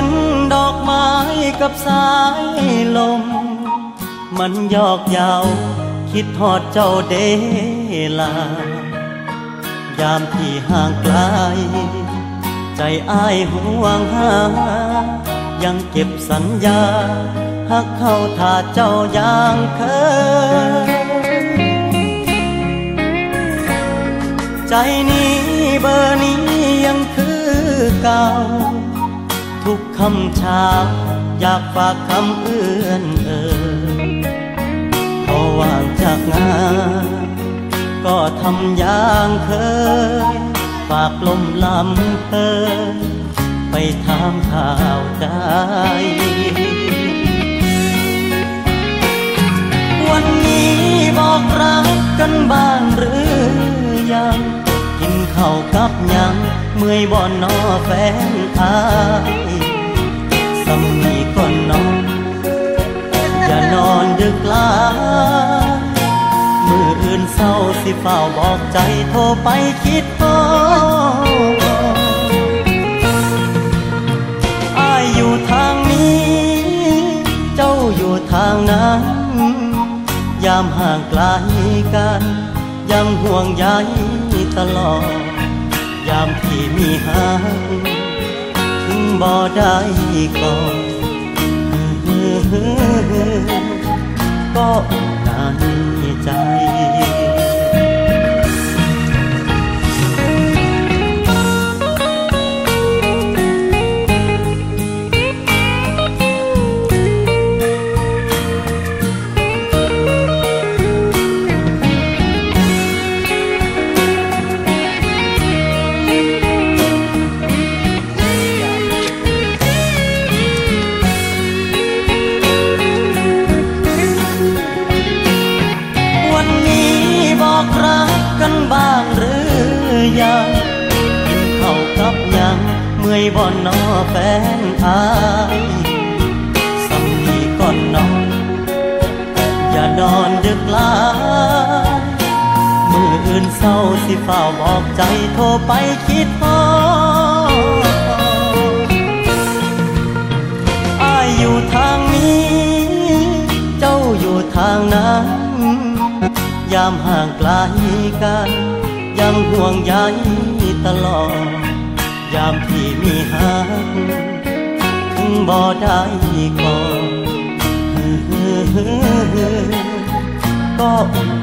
็นดอกไม้กับสายลม มันยอกยาว คิดทอดเจ้าเดลา ยามที่ห่างไกล ใจอ้ายห่วงหา ยังเก็บสัญญาหักเข้าท่าเจ้าอย่างเคยใจนี้เบอร์นี้ำชาอยากฝากคำเอื้อนเอ่ยพอว่างจากงาน ก็ทำอย่างเคย ฝากลมลำเพยไปถามข่าวใจวันนี้บอกรักกันบ้างหรือยัง กินข้าวกับยัง เมื่อยบ่อนอแฟนอาย สำนีก่อนนอนอย่านอนดึกลามืออื่นเศร้าสิเฝ้าบอกใจโทรไปคิดพออายอยู่ทางนี้ เจ้าอยู่ทางนั้น ยามห่างไกลกัน ยังห่วงใยตลอด ยามที่มีหาง บ่ได้ก่อน รักกันบ้างหรือยังกินข้าวกับยังเมื่อยบ่อนอแฟนอายสำนีก่อนนอนอย่านอนดึกลายมืออื่นเศร้าสิเฝ้าบอกใจโทรไปคิดพออายอยู่ทางนี้ เจ้าอยู่ทางนั้น ยามห่างไกลกันยังห่วงใยตลอด ยามที่มีหักถึงบ่ได้ก่อนก็ใน